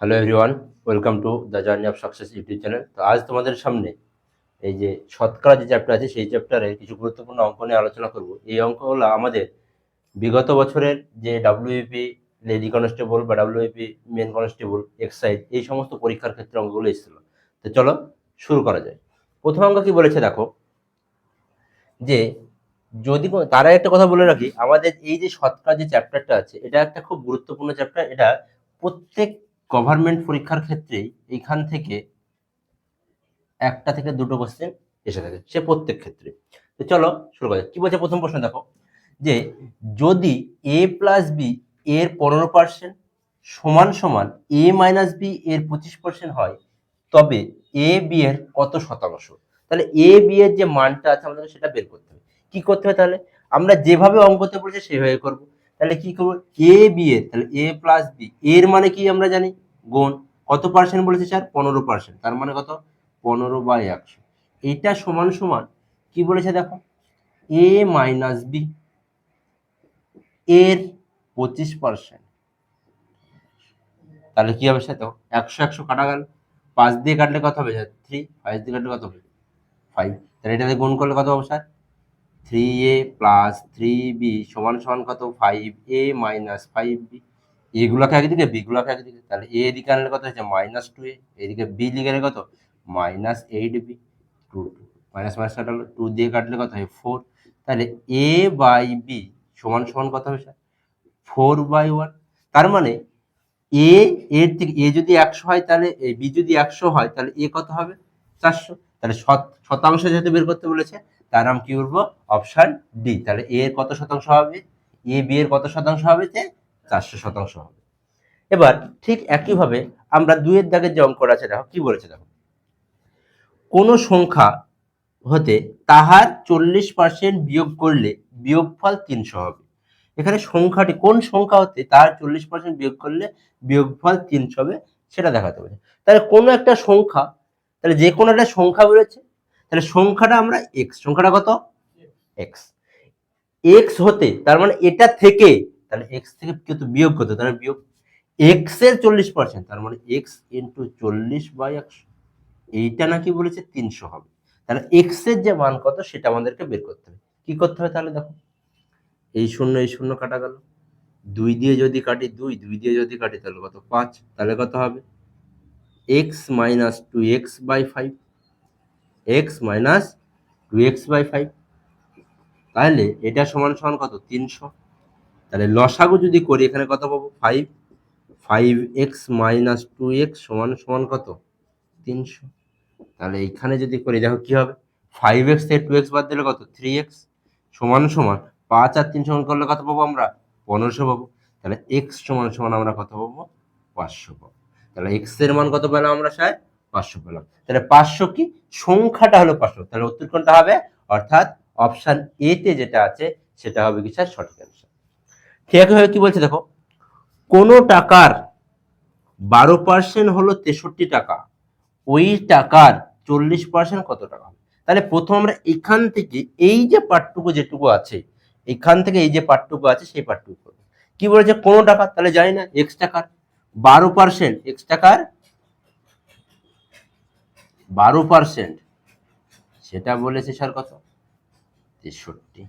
Hello everyone welcome to the journey of success YouTube channel তো আজ তোমাদের সামনে এই যে শতকরা যে চ্যাপ্টার আছে, সেই চ্যাপ্টারে কিছু গুরুত্বপূর্ণ অঙ্ক নিয়ে আলোচনা করব। এই অঙ্কগুলো আমাদের বিগত বছরের যে ডাব্লিউপি লেডি কনস্টেবল বা ডাব্লিউপি মেন কনস্টেবল এক্সাইজ এই সমস্ত পরীক্ষার ক্ষেত্রে অঙ্কগুলো এসেছিল। তো চলো শুরু করা যায় প্রথম অঙ্ক কি বলেছে দেখো, যে যদি তারা একটা কথা বলে রাখি, আমাদের এই যে শতকরা যে চ্যাপ্টারটা আছে, এটা একটা খুব গুরুত্বপূর্ণ চ্যাপ্টার এটা প্রত্যেক গভর্নমেন্ট পরীক্ষার ক্ষেত্রেই এইখান থেকে একটা থেকে দুটো কোশ্চেন এসে থাকে, সে প্রত্যেক ক্ষেত্রে। তো চলো শুরু করা। কি বলছে প্রথম প্রশ্ন দেখো, যে যদি এ প্লাস বি এর পনেরো পার্সেন্ট সমান সমান এ মাইনাস বি এর পঁচিশ পার্সেন্ট হয়, তবে এ বি এর কত শতাংশ? তাহলে এ বি এর যে মানটা আছে আমাদের সেটা বের করতে হবে। কি করতে হবে তাহলে? আমরা যেভাবে অঙ্কতে পড়েছি সেভাবে করব। তাহলে কি করব? এ বি এর, তাহলে এ প্লাস বি এর মানে কি আমরা জানি? গুণ। কত পার্সেন্ট বলেছে স্যার পনেরো পার্সেন্ট তার মানে কত? পনেরো বাই একশো। এইটা সমান সমান কি বলেছে দেখো? এ মাইনাস বি এর পঁচিশ পার্সেন্ট তাহলে কি হবে স্যার দেখো, একশো একশো কাটা গেল। পাঁচ দিয়ে কাটলে কত হবে স্যার থ্রি ফাইভ দিয়ে কাটলে কত হবে? ফাইভ তাহলে এটাতে গুণ করলে কত হবে sir three A plus three B সমান সমান কত? Five A minus five B এগুলোকে একদিকে বিগুলোকে একদিকে তাহলে এ এদিকে আনলে কত হচ্ছে মাইনাস টু এ এদিকে বি লিখে কত? Minus eight B two two minus minus কাটলো টু দিয়ে কাটলে কত হয়? ফোর তাহলে এ বাই বি সমান সমান কত হবে স্যার ফোর বাই ওয়ান তার মানে এ এর থেকে এ যদি একশো হয়, তাহলে বি যদি একশো হয়, তাহলে এ কত হবে? চারশো। তাহলে শত- শতাংশ যেহেতু বের করতে বলেছে তার নাম কি বলব? Option D. তাহলে এ এর কত শতাংশ হবে? এ, বি এর কত শতাংশ হবে? যে চারশো শতাংশ হবে। এবার ঠিক একইভাবে আমরা দুইয়ের দাগের যে অঙ্কটা আছে, দেখো কি বলেছে দেখো। কোনো সংখ্যা হতে তাহার চল্লিশ পার্সেন্ট বিয়োগ করলে বিয়োগফল তিনশো হবে। এখানে সংখ্যাটি, কোন সংখ্যা হতে তার চল্লিশ পার্সেন্ট বিয়োগ করলে বিয়োগফল তিনশো হবে, সেটা দেখাতে হবে। তাহলে কোনো একটা সংখ্যা, তাহলে যে কোনো একটা সংখ্যা বেরোচ্ছে তাহলে সংখ্যাটা আমরা এক্স সংখ্যাটা কত? এক্স এক্স হতে, তার মানে এটা থেকে, তাহলে এক্স থেকে কিন্তু বিয়োগ করতে তাহলে বিয়োগ এক্সের চল্লিশ পার্সেন্ট তার মানে এক্স ইন্টু চল্লিশ বাই একশো, এইটা নাকি বলেছে তিনশো হবে। তাহলে এক্সের যে মান কত, সেটা আমাদেরকে বের করতে হবে। কি করতে হবে তাহলে দেখো? এই শূন্য এই শূন্য কাটা গেল। দুই দিয়ে যদি কাটি দুই দুই দিয়ে যদি কাটি তাহলে কত? পাঁচ। তাহলে কত হবে? X minus two x by five x minus two x by five তাহলে এটা সমান সমান কত? তিনশো। তাহলে লসাগু যদি করি, এখানে কত পাবো? Five five x minus two x সমান সমান কত? তিনশো। তাহলে এইখানে যদি করি, দেখো কি হবে? ফাইভ এক্স থেকে টু এক্স বাদ দিলে কত? থ্রি এক্স সমান সমান পাঁচ আর তিন সমান করলে কত পাবো আমরা? পনেরোশো পাবো। তাহলে এক্স সমান সমান আমরা কত পাবো? পাঁচশো পাবো। তাহলে এক্সের মান কত পেলাম আমরা স্যার পাঁচশো পেলাম। তাহলে পাঁচশো কি? সংখ্যাটা হলো পাঁচশো। তাহলে উত্তর কোনটা হবে? অর্থাৎ অপশান এ তে যেটা আছে, সেটা হবে কি স্যার সঠিক অ্যান্সার ঠিক একইভাবে কি বলছে দেখো, কোনো টাকার বারো পার্সেন্ট হলো তেষট্টি টাকা, ওই টাকার চল্লিশ পার্সেন্ট কত টাকা হবে? তাহলে প্রথম আমরা এখান থেকে এই যে পার্টটুকু যেটুকু আছে, এখান থেকে এই যে পার্টটুকু আছে, সেই পার্টটুকু করব। কি বলেছে? কোনো টাকা, তাহলে জানি না এক্স টাকার। বারো পার্সেন্ট এক্স টাকার বারো পার্সেন্ট সেটা বলেছে স্যার কত? তেষট্টি।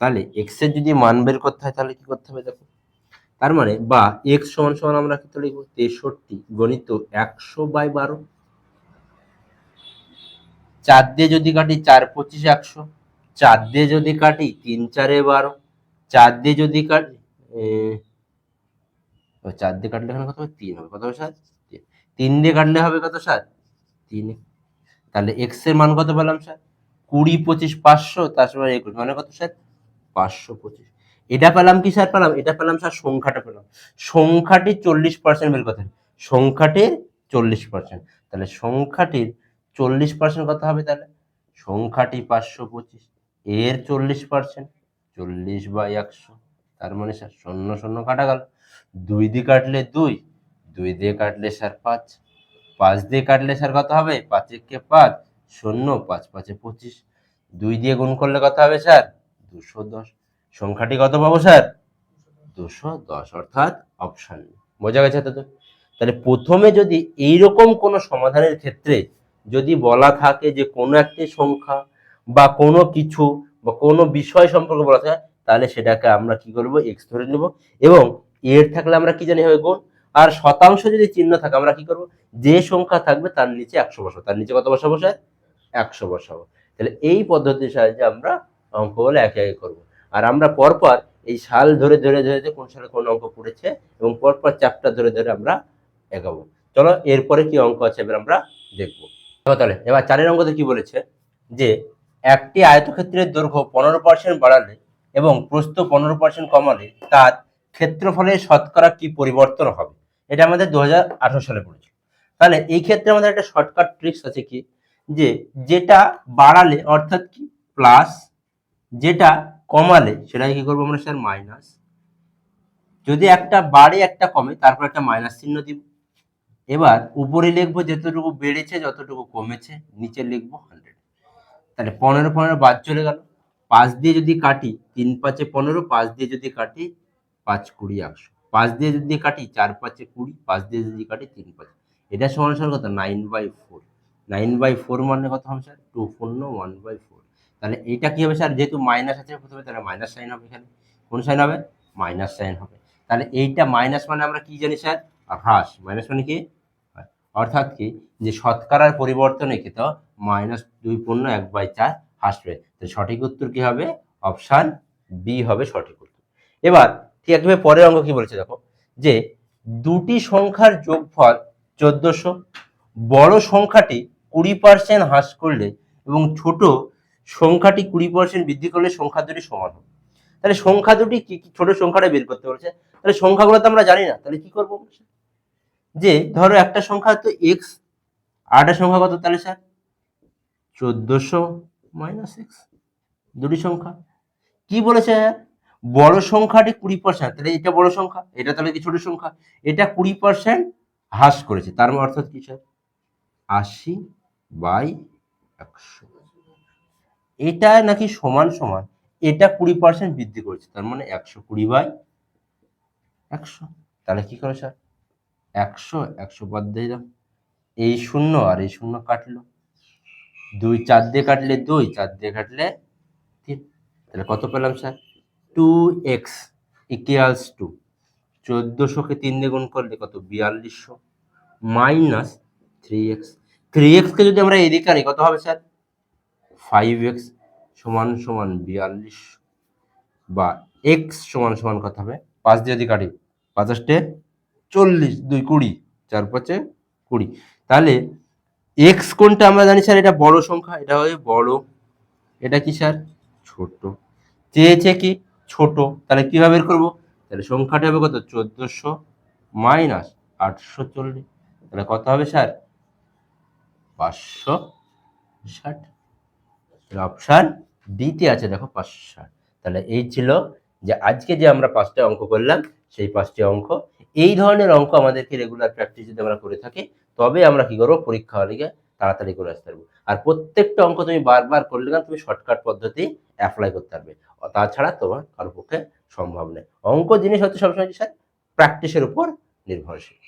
তাহলে এক্সের যদি মান বের করতে হয় তাহলে কি করতে হবে দেখো? তার মানে বা এক্স সমান সমান আমরা কত লিখব? তেষট্টি গণিত একশো বাই বারো। চার দিয়ে যদি কাটি চার পঁচিশ একশো। চার দিয়ে যদি কাটি তিন চারে বারো। চার দিয়ে যদি কাটি চার দিয়ে কাটলে এখানে কত হবে? তিন হবে। কত হবে স্যার? তিন। দিয়ে কাটলে হবে কত স্যার? তিন। তাহলে এক্সের মান কত পেলাম স্যার? কুড়ি পঁচিশ পাঁচশো, তার সময় একুশ। মানে কত স্যার? পাঁচশো পঁচিশ। এটা পেলাম কি স্যার পেলাম? এটা পেলাম স্যার সংখ্যাটা পেলাম। সংখ্যাটি চল্লিশ পার্সেন্ট বের হবে। সংখ্যাটির চল্লিশ পার্সেন্ট তাহলে সংখ্যাটির চল্লিশ পার্সেন্ট কত হবে তাহলে? সংখ্যাটি পাঁচশো পঁচিশ। এর চল্লিশ পার্সেন্ট চল্লিশ বাই একশো। তার মানে স্যার শূন্য শূন্য কাটা গেল। দুই দিয়ে কাটলে দুই। দুই দিয়ে কাটলে স্যার পাঁচ। পাঁচ দিয়ে কাটলে স্যার কত হবে? পাঁচ একে পাঁচ? শূন্য, পাঁচ, পাঁচে পঁচিশ। দুই দিয়ে গুণ করলে কত হবে স্যার দুশো দশ। সংখ্যাটি কত পাবো স্যার দুশো দশ, অর্থাৎ অপশান বোঝা গেছে তো তাহলে প্রথমে যদি এইরকম কোনো সমাধানের ক্ষেত্রে যদি বলা থাকে যে কোনো একটি সংখ্যা বা কোনো কিছু বা কোনো বিষয় সম্পর্কে বলা থাকে, তাহলে সেটাকে আমরা কি করব? এক্স ধরে নেব এবং এর থাকলে আমরা কি জানি হবে গুণ? আর শতাংশ যদি চিহ্ন থাকে, আমরা কি করব? যে সংখ্যা থাকবে তার নিচে একশো বসাবো। তার নিচে কত বসাবো স্যার? একশো বসাবো। তাহলে এই পদ্ধতির সাহায্যে আমরা অঙ্কগুলো একে একে করব। আর আমরা পরপর এই সাল ধরে ধরে ধরে ধরে কোন সালে কোন অঙ্ক পড়েছে এবং পরপর চ্যাপ্টার ধরে ধরে আমরা এগাবো। চলো, এরপরে কি অঙ্ক আছে এবার আমরা দেখব। তাহলে, এবার চারের অঙ্কতে কি বলেছে? যে একটি আয়তক্ষেত্রের দৈর্ঘ্য পনেরো পার্সেন্ট বাড়ালে এবং প্রস্থ পনেরো পার্সেন্ট কমালে তার ক্ষেত্রফলের শতকরা কি পরিবর্তন হবে? এটা আমাদের দু হাজার আঠেরো সালে পড়েছে তাহলে এই ক্ষেত্রে আমাদের একটা শর্টকাট ট্রিক্স আছে কি? যে যেটা বাড়ালে অর্থাৎ কি? প্লাস যেটা কমালে, সেটাকে কি করব আমরা স্যার মাইনাস যদি একটা বাড়ে, একটা কমে, তারপর একটা মাইনাস চিহ্ন দিব। এবার উপরে লিখব যতটুকু বেড়েছে, যতটুকু কমেছে, নিচে লিখব হান্ড্রেড তাহলে পনেরো পনেরো বাদ চলে গেল। পাঁচ দিয়ে যদি কাটি, তিন পাঁচে পনেরো, পাঁচ দিয়ে যদি কাটি পাঁচ কুড়ি একশো পাঁচ দিয়ে যদি কাটি, চার পাঁচে কুড়ি, পাঁচ দিয়ে যদি কাটি, তিন পাঁচ। এটা সমান সমান কত? Nine by four nine by four মানে কত হবে স্যার টু শূন্য ওয়ান বাই ফোর তাহলে এইটা কী হবে স্যার যেহেতু মাইনাস আছে, প্রথমে তাহলে মাইনাস সাইন হবে এখানে। কোন সাইন হবে? মাইনাস সাইন হবে। তাহলে এইটা মাইনাস মানে আমরা কি জানি স্যার হ্রাস। মাইনাস মানে কি? অর্থাৎ কি? যে শতকরার পরিবর্তনে কি তো মাইনাস দুই পূর্ণ এক বাই চার আসবে। তো সঠিক উত্তর কি হবে? অপশান বি হবে সঠিক উত্তর। এবার ঠিক একইভাবে পরের অঙ্ক কি বলেছে দেখো? যে দুটি সংখ্যার যোগফল চোদ্দশো, বড় সংখ্যাটি কুড়ি পার্সেন্ট হ্রাস করলে এবং ছোট সংখ্যাটি কুড়ি পার্সেন্ট বৃদ্ধি করলে সংখ্যা দুটি সমান হবে। তাহলে সংখ্যা দুটি কি কি ছোট সংখ্যাটা বের করতে বলছে? তাহলে সংখ্যাগুলো তো আমরা জানি না, তাহলে কি করব যে ধরো একটা সংখ্যা তো এক্স আর একটা সংখ্যা কত তাহলে স্যার? চোদ্দশো মাইনাস এক্স দুটি সংখ্যা। কি বলেছে? বড় সংখ্যাটি কুড়ি পার্সেন্ট তাহলে এটা বড় সংখ্যা, এটা তাহলে কি ছোট সংখ্যা? এটা কুড়ি পার্সেন্ট হ্রাস করেছে। তার মানে অর্থাৎ কি স্যার? আশি বাই একশো। এটা নাকি সমান সমান, এটা কুড়ি পার্সেন্ট বৃদ্ধি করেছে। তার মানে একশো কুড়ি বাই একশো। তাহলে কি করে স্যার? একশো একশো বাদ দিয়ে দাও এই শূন্য আর এই শূন্য কাটলো। দুই চার দিয়ে কাটলে দুই, চার দিয়ে কাটলে তিন। তাহলে কত পেলাম sir? Two x equals two চোদ্দোশোকে তিন দিয়ে করলে কত? বিয়াল্লিশশো মাইনাস থ্রি এক্স থ্রি এক্সকে যদি আমরা এদিকে আনি, কত হবে স্যার? ফাইভ এক্স সমান সমান বিয়াল্লিশ বা এক্স সমান সমান কত হবে? পাঁচ দিয়ে যদি কাটি পাঁচাশটে চল্লিশ, দুই কুড়ি, চার পাঁচে কুড়ি। তাহলে এক্স কোনটা আমরা জানি স্যার? এটা বড় সংখ্যা, এটা হবে বড়। এটা কি স্যার? ছোট। চেয়েছে কি? ছোট, তাহলে কীভাবে বের করব? তাহলে সংখ্যাটা হবে কত? চোদ্দোশো মাইনাস আটশো চল্লিশ। তাহলে কত হবে স্যার? পাঁচশো ষাট। অপশান ডিতে আছে, দেখো পাঁচশো ষাট। তাহলে এই ছিল যে আজকে যে আমরা পাঁচটা অঙ্ক করলাম, সেই পাঁচটি অঙ্ক। এই ধরনের অঙ্ক আমাদেরকে রেগুলার প্র্যাকটিস যদি আমরা করে থাকি, তবে আমরা কি করব? পরীক্ষা হলে তাড়াতাড়ি করে আসতে পারব। আর প্রত্যেকটা অঙ্ক তুমি বারবার করলে না, তুমি শর্টকাট পদ্ধতি অ্যাপ্লাই করতে পারবে। তাছাড়া তোমার কারোর পক্ষে সম্ভব নয়। অঙ্ক জিনিস হচ্ছে সবসময় স্যার প্র্যাকটিসের উপর নির্ভরশীল।